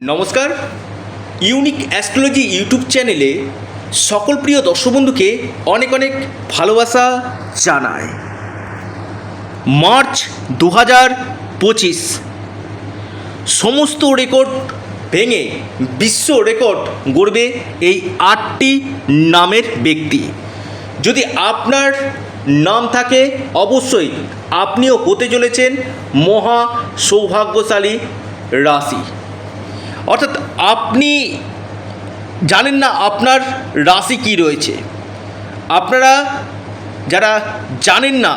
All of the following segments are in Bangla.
নমস্কার। ইউনিক অ্যাস্ট্রোলজি ইউটিউব চ্যানেলে সকল প্রিয় দর্শক বন্ধুকে অনেক অনেক ভালোবাসা জানায় মার্চ দু হাজার পঁচিশ। সমস্ত রেকর্ড ভেঙে বিশ্ব রেকর্ড গড়বে এই আটটি নামের ব্যক্তি। যদি আপনার নাম থাকে, অবশ্যই আপনিও হতে চলেছেন মহা সৌভাগ্যশালী রাশি। অর্থাৎ আপনি জানেন না আপনার রাশি কী রয়েছে। আপনারা যারা জানেন না,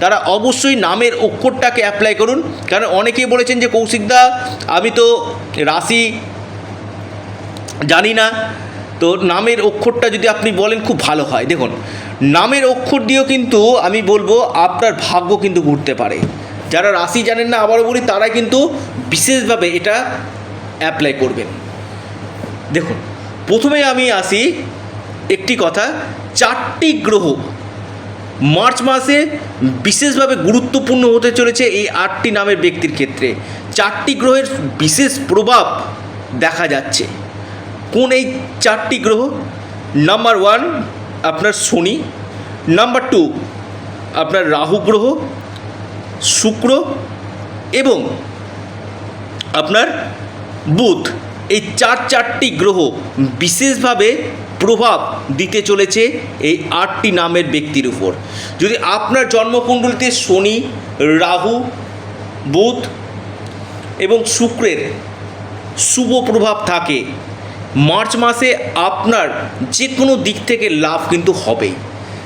তারা অবশ্যই নামের অক্ষরটাকে অ্যাপ্লাই করুন। কারণ অনেকেই বলেছেন যে কৌশিকদা আমি তো রাশি জানি না। তো নামের অক্ষরটা যদি আপনি বলেন, খুব ভালো হয়। দেখুন, নামের অক্ষর দিয়েও কিন্তু আমি বলব, আপনার ভাগ্য কিন্তু ঘুরতে পারে। যারা রাশি জানেন না, আবারও বলি তারা কিন্তু বিশেষভাবে এটা অ্যাপ্লাই করবেন। দেখুন, প্রথমে আমি আসি একটি কথা, চারটি গ্রহ। মার্চ মাসে বিশেষভাবে গুরুত্বপূর্ণ হতে চলেছে এই আটটি নামের ব্যক্তির ক্ষেত্রে। চারটি গ্রহের বিশেষ প্রভাব দেখা যাচ্ছে। কোন এই চারটি গ্রহ? নাম্বার ওয়ান আপনার শনি। নাম্বার টু আপনার রাহু গ্রহ, শুক্র এবং আপনার বুধ এই চার চারটি গ্রহ বিশেষভাবে প্রভাব দিতে চলেছে এই আটটি নামের ব্যক্তির উপর। যদি আপনার জন্মকুণ্ডলিতে শনি, রাহু, বুধ এবং শুক্রের শুভ প্রভাব থাকে, মার্চ মাসে আপনার যে কোনো দিক থেকে লাভ কিন্তু হবেই।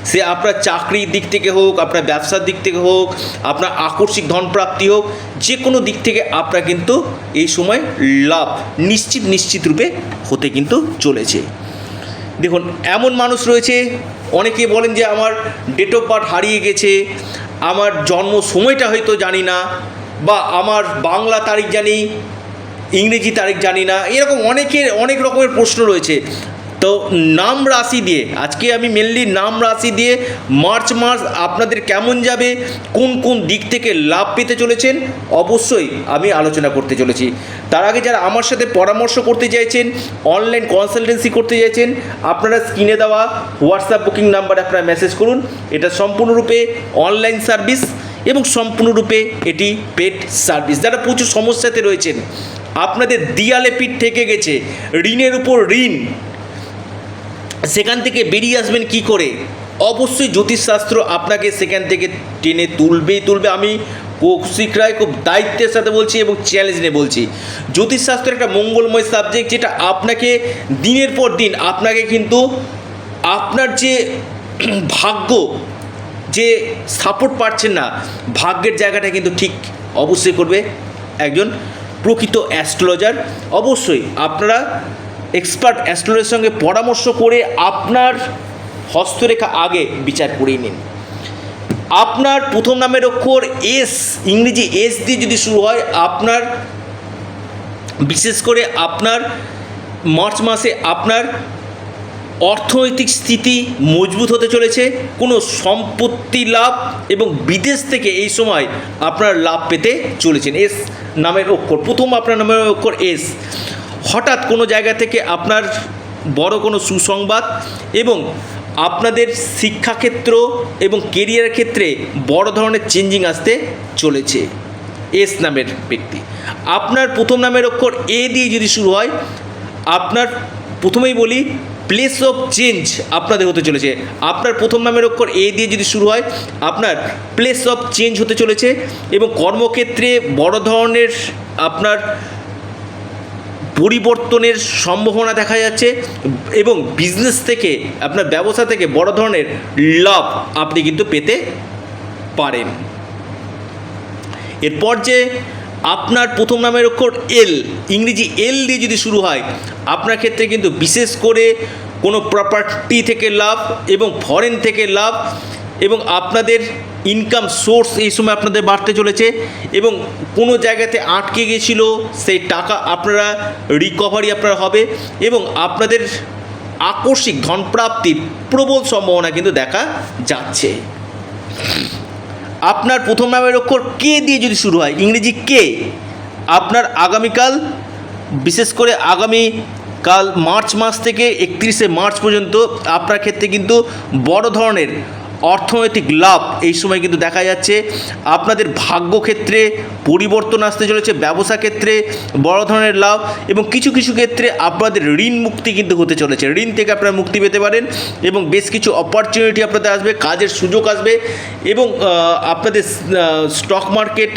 সে আপনার চাকরির দিক থেকে হোক, আপনার ব্যবসার দিক থেকে হোক, আপনার আকস্মিক ধনপ্রাপ্তি হোক, যে কোনো দিক থেকে আপনার কিন্তু এই সময় লাভ নিশ্চিত নিশ্চিত রূপে হতে কিন্তু চলেছে। দেখুন, এমন মানুষ রয়েছে, অনেকে বলেন যে আমার ডেট অফ বার্থ হারিয়ে গেছে, আমার জন্ম সময়টা হয়তো জানি না, বা আমার বাংলা তারিখ জানি, ইংরেজি তারিখ জানি না, এরকম অনেকের, অনেক রকমের প্রশ্ন রয়েছে। তো নাম রাশি দিয়ে, আজকে আমি মেনলি নাম রাশি দিয়ে মার্চ মাস আপনাদের কেমন যাবে, কোন কোন দিক থেকে লাভ পেতে চলেছেন, অবশ্যই আমি আলোচনা করতে চলেছি। তার আগে যারা আমার সাথে পরামর্শ করতে চাইছেন অনলাইন কনসালটেন্সি করতে চাইছেন, আপনারা স্ক্রিনে দেওয়া হোয়াটসঅ্যাপ বুকিং নাম্বারে আপনারা মেসেজ করুন। এটা সম্পূর্ণরূপে অনলাইন সার্ভিস এবং সম্পূর্ণরূপে এটি পেড সার্ভিস যারা প্রচুর সমস্যাতে রয়েছেন, আপনাদের দিয়ালে পিঠ থেকে গেছে, ঋণের উপর ঋণ। সেখান থেকে বেরিয়ে আসবেন কি করে? অবশ্যই জ্যোতিষশাস্ত্র আপনাকে সেখান থেকে টেনে তুলবেই তুলবে। আমি কৌশিক রায় খুব দায়িত্বের সাথে বলছি এবং চ্যালেঞ্জ নিয়ে বলছি। জ্যোতিষশাস্ত্র একটা মঙ্গলময় সাবজেক্ট যেটা আপনাকে দিনের পর দিন, আপনাকে কিন্তু আপনার যে ভাগ্য, যে সাপোর্ট পাচ্ছেন না, ভাগ্যের জায়গাটা কিন্তু ঠিক অবশ্যই করবে একজন প্রকৃত অ্যাস্ট্রোলজার অবশ্যই আপনারা এক্সপার্ট অ্যাস্ট্রোলজার সঙ্গে পরামর্শ করে আপনার হস্তরেখা আগে বিচার করিয়ে নিন। আপনার প্রথম নামের অক্ষর এস ইংরেজি এস দিয়ে যদি শুরু হয়, আপনার, বিশেষ করে আপনার মার্চ মাসে আপনার অর্থনৈতিক স্থিতি মজবুত হতে চলেছে, কোনো সম্পত্তি লাভ এবং বিদেশ থেকে এই সময় আপনার লাভ পেতে চলেছেন। এস নামের অক্ষর, প্রথম আপনার নামের অক্ষর এস হঠাৎ কোনো জায়গা থেকে আপনার বড় কোনো সুসংবাদ এবং আপনাদের শিক্ষাক্ষেত্র এবং কেরিয়ার ক্ষেত্রে বড় ধরনের চেঞ্জিং আসতে চলেছে। এস নামের ব্যক্তি। আপনার প্রথম নামের অক্ষর এ দিয়ে যদি শুরু হয়, আপনার প্রথমেই বলি প্লেস অফ চেঞ্জ আপনাদের হতে চলেছে। আপনার প্রথম নামের অক্ষর এ দিয়ে যদি শুরু হয়, আপনার প্লেস অফ চেঞ্জ হতে চলেছে এবং কর্মক্ষেত্রে বড় ধরনের আপনার পরিবর্তনের সম্ভাবনা দেখা যাচ্ছে এবং বিজনেস থেকে, আপনার ব্যবসা থেকে বড় ধরনের লাভ আপনি কিন্তু পেতে পারেন। এরপর যে আপনার প্রথম নামের অক্ষর এল ইংরেজি এল দিয়ে যদি শুরু হয়, আপনার ক্ষেত্রে কিন্তু বিশেষ করে কোনো প্রপার্টি থেকে লাভ এবং ফরেন থেকে লাভ এবং আপনাদের ইনকাম সোর্স এই সময় আপনাদের বাড়তে চলেছে এবং কোনো জায়গাতে আটকে গেছিল সেই টাকা আপনারা রিকভারি আপনার হবে এবং আপনাদের আকস্মিক ধনপ্রাপ্তির প্রবল সম্ভাবনা কিন্তু দেখা যাচ্ছে। আপনার প্রথম নামের অক্ষর কে দিয়ে যদি শুরু হয়, ইংরেজি কে আপনার আগামীকাল, বিশেষ করে আগামী কাল মার্চ মাস থেকে একত্রিশে মার্চ পর্যন্ত আপনার ক্ষেত্রে কিন্তু বড় ধরনের অর্থনৈতিক লাভ এই সময় কিন্তু দেখা যাচ্ছে। আপনাদের ভাগ্যক্ষেত্রে পরিবর্তন আসতে চলেছে, ব্যবসা ক্ষেত্রে বড় ধরনের লাভ এবং কিছু কিছু ক্ষেত্রে আপনাদের ঋণ মুক্তি কিন্তু হতে চলেছে। ঋণ থেকে আপনারা মুক্তি পেতে পারেন এবং বেশ কিছু অপরচুনিটি আপনাদের আসবে, কাজের সুযোগ আসবে এবং আপনাদের স্টক মার্কেট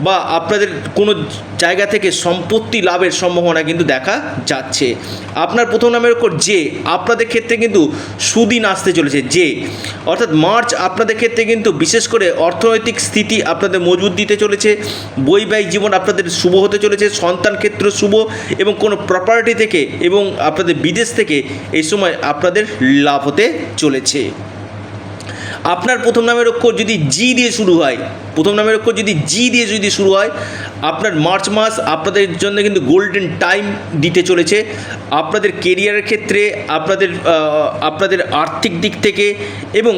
বা আপনাদের কোনো জায়গা থেকে সম্পত্তি লাভের সম্ভাবনা কিন্তু দেখা যাচ্ছে। আপনার প্রথম নামের ওপর যে, আপনাদের ক্ষেত্রে কিন্তু সুদিন আসতে চলেছে, যে। অর্থাৎ মার্চ আপনাদের ক্ষেত্রে কিন্তু বিশেষ করে অর্থনৈতিক স্থিতি আপনাদের মজবুত দিতে চলেছে, বৈবাহিক জীবন আপনাদের শুভ হতে চলেছে, সন্তান ক্ষেত্র শুভ এবং কোনো প্রপার্টি থেকে এবং আপনাদের বিদেশ থেকে এই সময় আপনাদের লাভ হতে চলেছে। আপনার প্রথম নামের অক্ষর যদি জি দিয়ে শুরু হয়, প্রথম নামের অক্ষর যদি জি দিয়ে যদি শুরু হয়, আপনার মার্চ মাস আপনাদের জন্য কিন্তু গোল্ডেন টাইম দিতে চলেছে। আপনাদের কেরিয়ারের ক্ষেত্রে, আপনাদের আপনাদের আর্থিক দিক থেকে এবং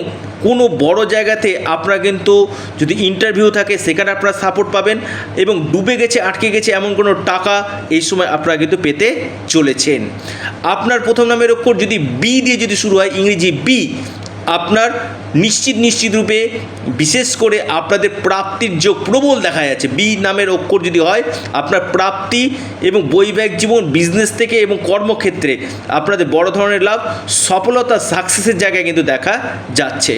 কোনো বড় জায়গাতে আপনারা কিন্তু যদি ইন্টারভিউ থাকে, সেখানে আপনারা সাপোর্ট পাবেন এবং ডুবে গেছে, আটকে গেছে এমন কোনো টাকা এই সময় আপনারা কিন্তু পেতে চলেছেন। আপনার প্রথম নামের অক্ষর যদি বি দিয়ে যদি শুরু হয়, ইংরেজি বি আপনার নিশ্চিত নিশ্চিত রূপে বিশেষ করে আপনাদের প্রাপ্তির যোগ প্রবল দেখা যাচ্ছে, বি নামের অক্ষর যদি হয়, আপনার প্রাপ্তি এবং বৈবাহিক জীবন বিজনেস থেকে এবং কর্মক্ষেত্রে আপনাদের বড় ধরনের লাভ, সফলতা সাকসেসের জায়গায় কিন্তু দেখা যাচ্ছে।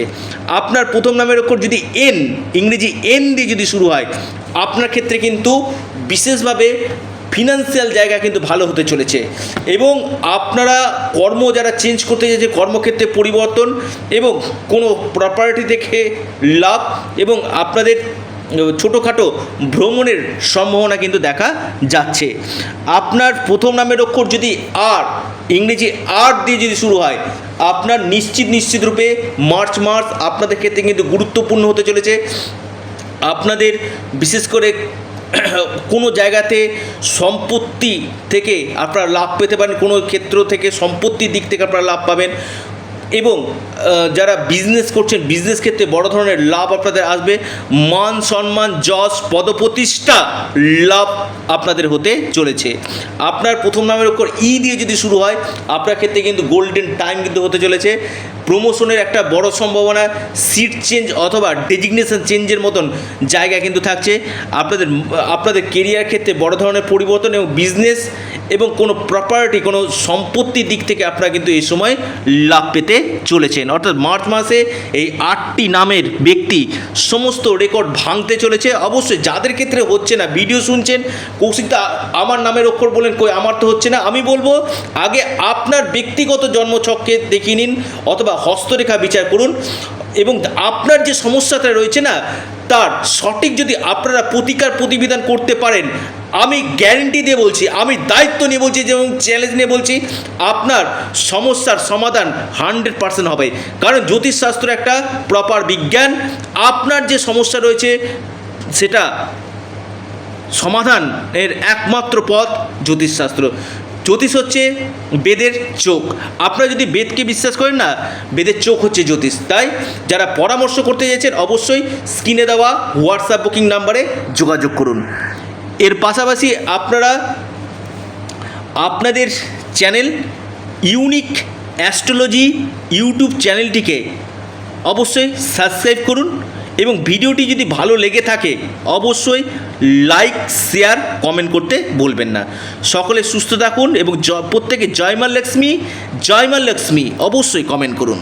আপনার প্রথম নামের অক্ষর যদি এন ইংরেজি এন দিয়ে যদি শুরু হয়, আপনার ক্ষেত্রে কিন্তু বিশেষভাবে ফিনান্সিয়াল জায়গা কিন্তু ভালো হতে চলেছে। এবং আপনারা কর্ম যারা চেঞ্জ করতে চাইছে, কর্মক্ষেত্রে পরিবর্তন এবং কোনো প্রপার্টি থেকে লাভ এবং আপনাদের ছোটোখাটো ভ্রমণের সম্ভাবনা কিন্তু দেখা যাচ্ছে। আপনার প্রথম নামের অক্ষর যদি আর ইংরেজি আর দিয়ে যদি শুরু হয়, আপনার নিশ্চিত নিশ্চিত রূপে মার্চ মাস আপনাদের ক্ষেত্রে কিন্তু গুরুত্বপূর্ণ হতে চলেছে। আপনাদের বিশেষ করে কোনো জায়গাতে সম্পত্তি থেকে আপনারা লাভ পেতে পারেন, কোনো ক্ষেত্র থেকে সম্পত্তির দিক থেকে আপনারা লাভ পাবেন। এবং যারা বিজনেস করছেন বিজনেস ক্ষেত্রে বড় ধরনের লাভ আপনাদের আসবে। মান সম্মান, যশ, পদপ্রতিষ্ঠা লাভ আপনাদের হতে চলেছে। আপনার প্রথম নামের ওপর ই দিয়ে যদি শুরু হয়, আপনার ক্ষেত্রে কিন্তু গোল্ডেন টাইম কিন্তু হতে চলেছে। প্রমোশনের একটা বড় সম্ভাবনা সিট চেঞ্জ অথবা ডেজিগনেশন চেঞ্জের মতন জায়গা কিন্তু থাকছে। আপনাদের আপনাদের কেরিয়ার ক্ষেত্রে বড় ধরনের পরিবর্তন এবং বিজনেস এবং কোনো প্রপার্টি কোনো সম্পত্তির দিক থেকে আপনারা কিন্তু এই সময় লাভ পেতে চলেছেন। অর্থাৎ মার্চ মাসে এই আটটি নামের ব্যক্তি সমস্ত রেকর্ড ভাঙতে চলেছে। অবশ্যই যাদের ক্ষেত্রে হচ্ছে না ভিডিও শুনছেন কৌশিকদা আমার নামের অক্ষর বলেন, কই আমার তো হচ্ছে না, আমি বলব, আগে আপনার ব্যক্তিগত জন্মছককে দেখিয়ে নিন অথবা হস্তরেখা বিচার করুন। এবং আপনার যে সমস্যাটা রয়েছে না, তার সঠিক যদি আপনারা প্রতিকার প্রতিবিধান করতে পারেন, আমি গ্যারেন্টি দিয়ে বলছি, আমি দায়িত্ব নিয়ে বলছি এবং চ্যালেঞ্জ নিয়ে বলছি, আপনার সমস্যার সমাধান হান্ড্রেড পার্সেন্ট হবে। কারণ জ্যোতিষশাস্ত্র একটা প্রপার বিজ্ঞান, আপনার যে সমস্যা রয়েছে, সেটা সমাধানের একমাত্র পথ জ্যোতিষশাস্ত্র। জ্যোতিষ হচ্ছে বেদের চোখ। আপনারা যদি বেদকে বিশ্বাস করেন না, বেদের চোখ হচ্ছে জ্যোতিষ। তাই যারা পরামর্শ করতে চাইছেন অবশ্যই স্ক্রিনে দেওয়া হোয়াটসঅ্যাপ বুকিং নাম্বারে যোগাযোগ করুন। এর পাশাপাশি আপনারা আপনাদের চ্যানেল ইউনিক অ্যাস্ট্রোলজি ইউটিউব চ্যানেলটিকে অবশ্যই সাবস্ক্রাইব করুন এবং ভিডিওটি যদি ভালো লেগে থাকে, অবশ্যই লাইক, শেয়ার কমেন্ট করতে বলবেন না। সকলে সুস্থ থাকুন এবং প্রত্যেকে জয়মাল লক্ষ্মী জয়মাল লক্ষ্মী। অবশ্যই কমেন্ট করুন।